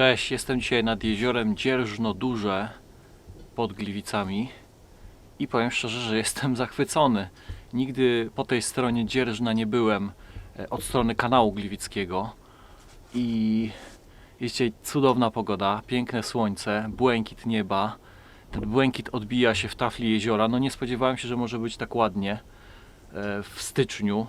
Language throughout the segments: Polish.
Cześć, jestem dzisiaj nad jeziorem Dzierżno Duże pod Gliwicami i powiem szczerze, że jestem zachwycony. Nigdy po tej stronie Dzierżna nie byłem e, od strony kanału gliwickiego i jest dzisiaj cudowna pogoda, piękne słońce, błękit nieba. Ten błękit odbija się w tafli jeziora. No nie spodziewałem się, że może być tak ładnie e, w styczniu.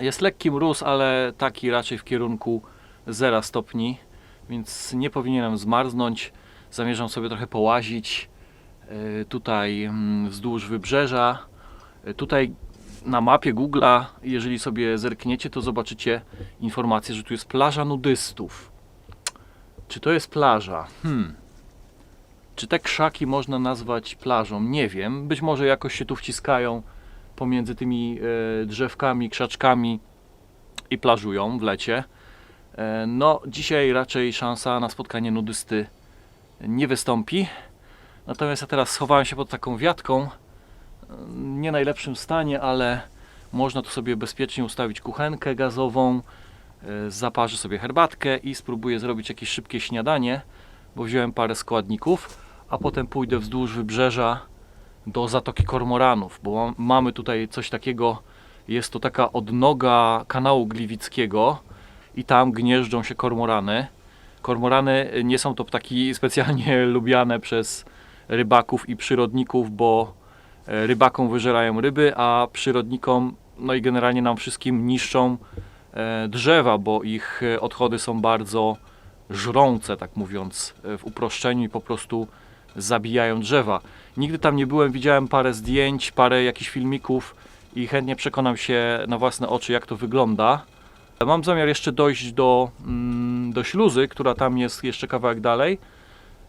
Jest lekki mróz, ale taki raczej w kierunku 0 stopni więc nie powinienem zmarznąć. Zamierzam sobie trochę połazić e, tutaj mm, wzdłuż wybrzeża. E, Tutaj na mapie Google'a, jeżeli sobie zerkniecie, to zobaczycie informację, że tu jest plaża nudystów. Czy to jest plaża? Hmm. Czy te krzaki można nazwać plażą? Nie wiem. Być może jakoś się tu wciskają pomiędzy tymi e, drzewkami, krzaczkami i plażują w lecie. E, No, dzisiaj raczej szansa na spotkanie nudysty nie wystąpi. Natomiast ja teraz schowałem się pod taką wiatką. E, Nie najlepszym stanie, ale można tu sobie bezpiecznie ustawić kuchenkę gazową. e, Zaparzę sobie herbatkę i spróbuję zrobić jakieś szybkie śniadanie, bo wziąłem parę składników, a potem pójdę wzdłuż wybrzeża do Zatoki Kormoranów, bo mam- mamy tutaj coś takiego. Jest to taka odnoga kanału gliwickiego i tam gnieżdżą się kormorany. Kormorany nie są to ptaki specjalnie lubiane przez rybaków i przyrodników, bo e, rybakom wyżerają ryby, a przyrodnikom, no i generalnie nam wszystkim niszczą e, drzewa, bo ich e, odchody są bardzo żrące, tak mówiąc w uproszczeniu i po prostu zabijają drzewa. Nigdy tam nie byłem, widziałem parę zdjęć, parę jakichś filmików i chętnie przekonam się na własne oczy, jak to wygląda. Mam zamiar jeszcze dojść do, mm, do śluzy, która tam jest jeszcze kawałek dalej.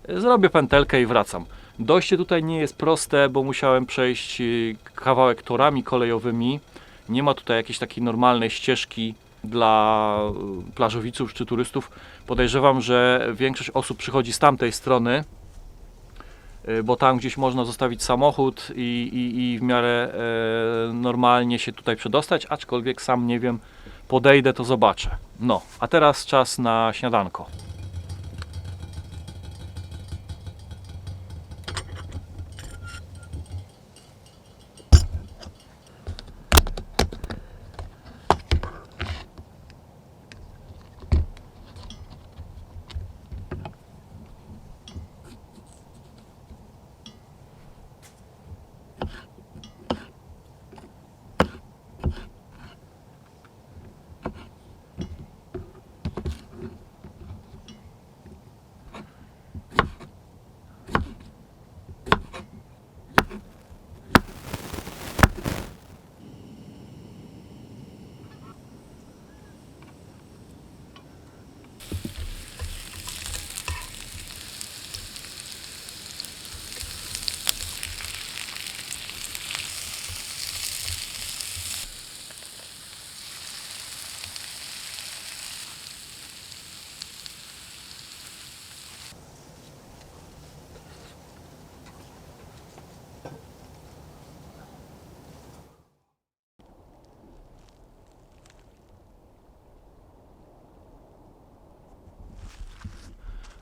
Zrobię pętelkę i wracam. Dojście tutaj nie jest proste, bo musiałem przejść y, kawałek torami kolejowymi. Nie ma tutaj jakiejś takiej normalnej ścieżki dla y, plażowiców czy turystów. Podejrzewam, że większość osób przychodzi z tamtej strony, y, bo tam gdzieś można zostawić samochód i, i, i w miarę e, normalnie się tutaj przedostać, aczkolwiek sam nie wiem, podejdę, to zobaczę. No, a teraz czas na śniadanko.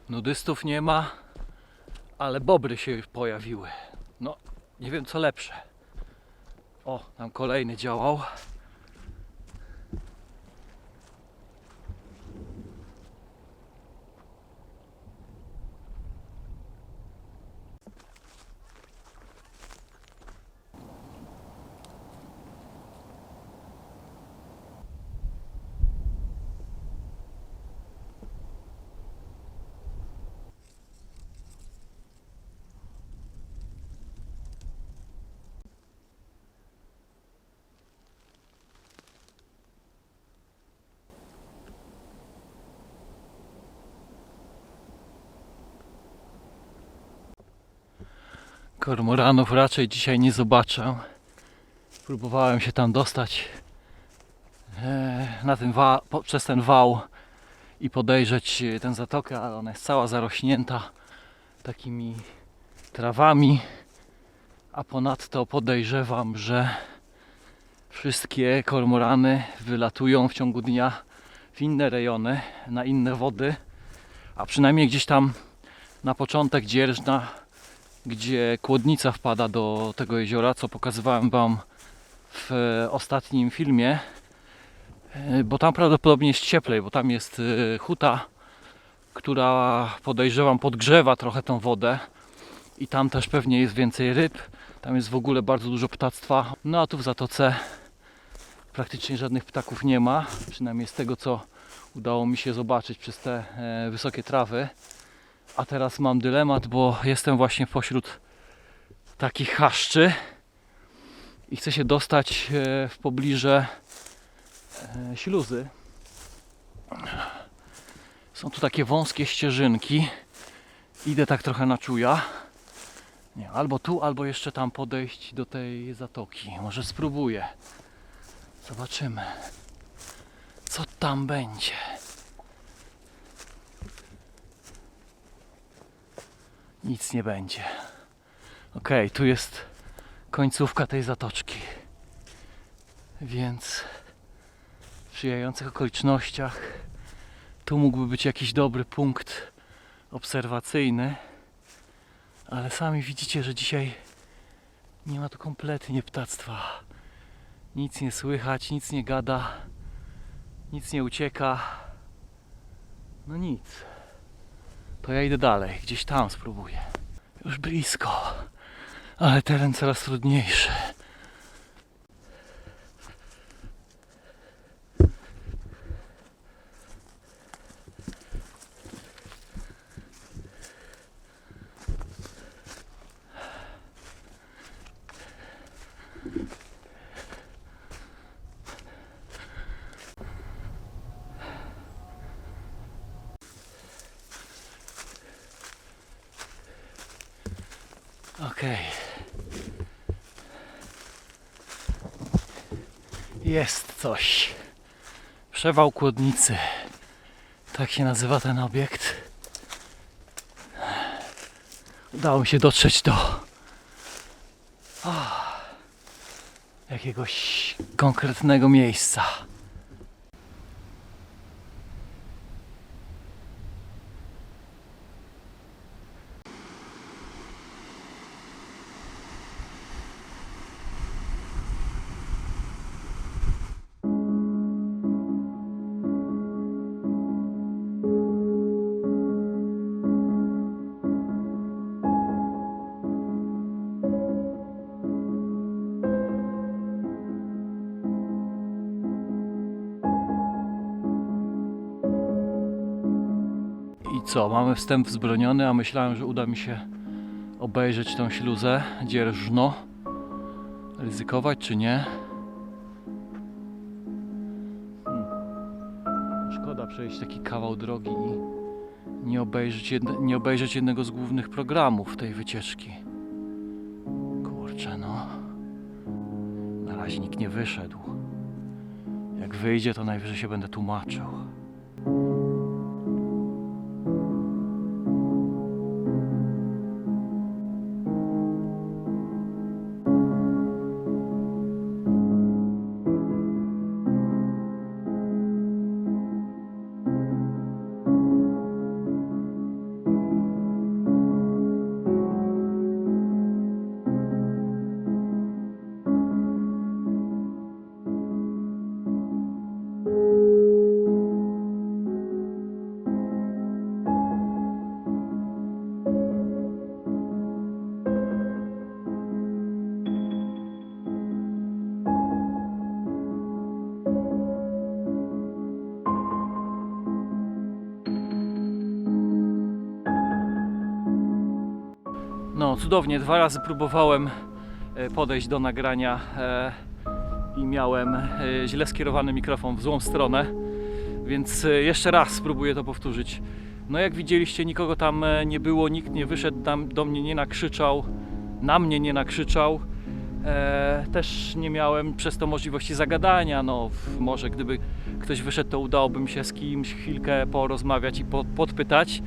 Nudystów nie ma, ale bobry się już pojawiły. No, nie wiem co lepsze. O, tam kolejny działał. Kormoranów raczej dzisiaj nie zobaczę. Próbowałem się tam dostać e, na po, przez ten wał i podejrzeć e, tę zatokę, ale ona jest cała zarośnięta takimi trawami. A ponadto podejrzewam, że wszystkie kormorany wylatują w ciągu dnia w inne rejony, na inne wody a przynajmniej gdzieś tam na początek dzierżna, gdzie kłodnica wpada do tego jeziora, co pokazywałem Wam w e, ostatnim filmie, E, bo tam prawdopodobnie jest cieplej, bo tam jest e, huta, która podejrzewam podgrzewa trochę tą wodę i tam też pewnie jest więcej ryb. Tam jest w ogóle bardzo dużo ptactwa. No a tu w zatoce praktycznie żadnych ptaków nie ma, przynajmniej z tego co udało mi się zobaczyć przez te wysokie trawy. A teraz mam dylemat, bo jestem właśnie pośród takich chaszczy i chcę się dostać e, w pobliże e, śluzy. Są tu takie wąskie ścieżynki. Idę tak trochę na czuja. Nie, albo tu, albo jeszcze tam podejść do tej zatoki. Może spróbuję. Zobaczymy. Co tam będzie? Nic nie będzie. Okej, tu jest końcówka tej zatoczki. Więc w sprzyjających okolicznościach tu mógłby być jakiś dobry punkt obserwacyjny. Ale sami widzicie, że dzisiaj nie ma tu kompletnie ptactwa. Nic nie słychać, nic nie gada, nic nie ucieka. No nic. To ja idę dalej, gdzieś tam spróbuję. Już blisko, ale teren coraz trudniejszy. Okej. Jest coś. Przewał kłodnicy. Tak się nazywa ten obiekt. Udało mi się dotrzeć do ah, jakiegoś konkretnego miejsca. Co, mamy wstęp wzbroniony, a myślałem, że uda mi się obejrzeć tą śluzę dzierżno. Ryzykować czy nie? Hmm. Szkoda przejść taki kawał drogi i nie obejrzeć, jedne, nie obejrzeć jednego z głównych programów tej wycieczki. Kurczę no. Na razie nikt nie wyszedł. Jak wyjdzie, to najwyżej się będę tłumaczył. No, cudownie. Dwa razy próbowałem e, podejść do nagrania e, i miałem e, źle skierowany mikrofon w złą stronę, więc jeszcze raz spróbuję to powtórzyć. No, jak widzieliście, nikogo tam nie było, nikt nie wyszedł tam do mnie, nie nakrzyczał, na mnie nie nakrzyczał. Też nie miałem przez to możliwości zagadania. No, może gdyby ktoś wyszedł, to udałoby mi się z kimś chwilkę porozmawiać i po, podpytać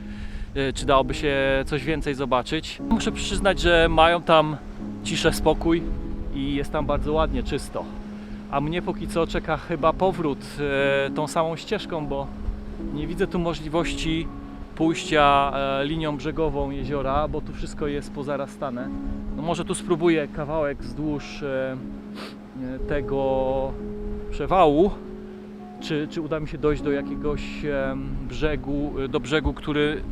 czy dałoby się coś więcej zobaczyć. Muszę przyznać, że mają tam ciszę, spokój i jest tam bardzo ładnie, czysto. A mnie póki co czeka chyba powrót e, tą samą ścieżką, bo nie widzę tu możliwości pójścia e, linią brzegową jeziora, bo tu wszystko jest pozarastane. No może tu spróbuję kawałek wzdłuż tego przewału, czy, czy uda mi się dojść do jakiegoś brzegu, do brzegu, który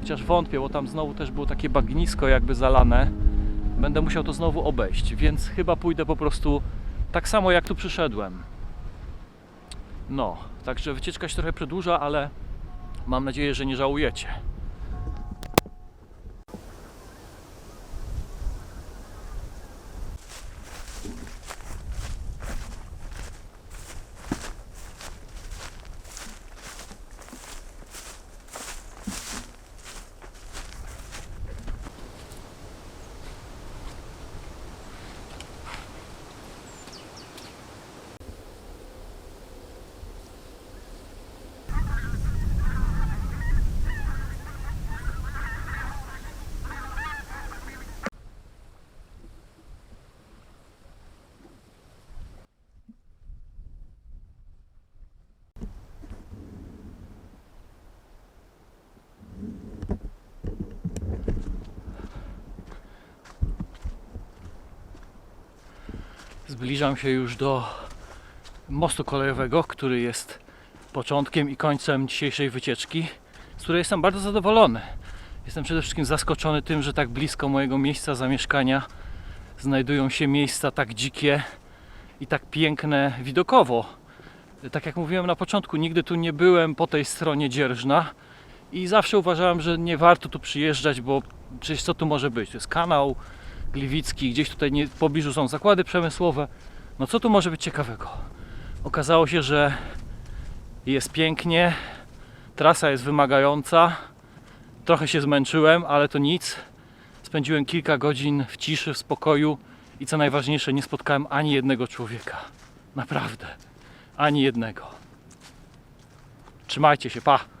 chociaż wątpię, bo tam znowu też było takie bagnisko jakby zalane. Będę musiał to znowu obejść, więc chyba pójdę po prostu tak samo jak tu przyszedłem. No, także wycieczka się trochę przedłuża, ale mam nadzieję, że nie żałujecie. Zbliżam się już do mostu kolejowego, który jest początkiem i końcem dzisiejszej wycieczki, z której jestem bardzo zadowolony. Jestem przede wszystkim zaskoczony tym, że tak blisko mojego miejsca zamieszkania znajdują się miejsca tak dzikie i tak piękne widokowo. Tak jak mówiłem na początku, nigdy tu nie byłem po tej stronie dzierżna i zawsze uważałem, że nie warto tu przyjeżdżać, bo przecież co tu może być? To jest kanał Gliwicki, gdzieś tutaj nie, w pobliżu są zakłady przemysłowe. No co tu może być ciekawego? Okazało się, że jest pięknie, trasa jest wymagająca, trochę się zmęczyłem, ale to nic. Spędziłem kilka godzin w ciszy, w spokoju i co najważniejsze, nie spotkałem ani jednego człowieka. Naprawdę, ani jednego. Trzymajcie się, pa!